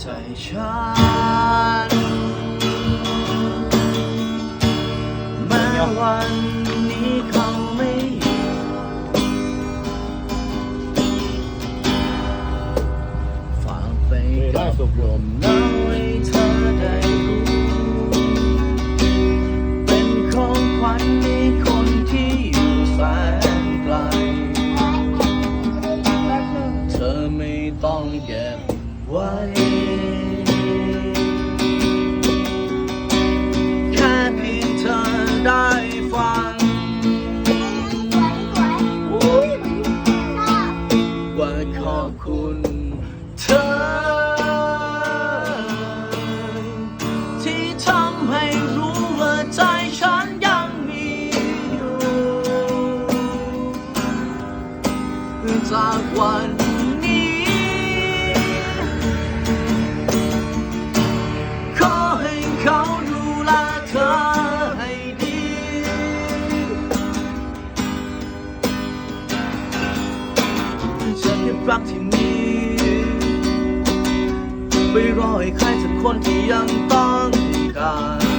ใจฉันแม้วันนี้เขาไม่อยู่ฝากไปกับลมหนาวให้เธอได้รู้เป็นของขวัญให้คนที่อยู่แสนไกล เธอไม่ต้องเก็บ ไว้แค่เพียงเธอได้ฟัง ว่าขอบคุณเธอ ที่ทำให้รู้ว่าใจฉันยังมีอยู่ จากวัน ดูแลเธอให้ดี ฉันเก็บรักที่มีไปรอให้ใครสักคนที่ยังต้องการ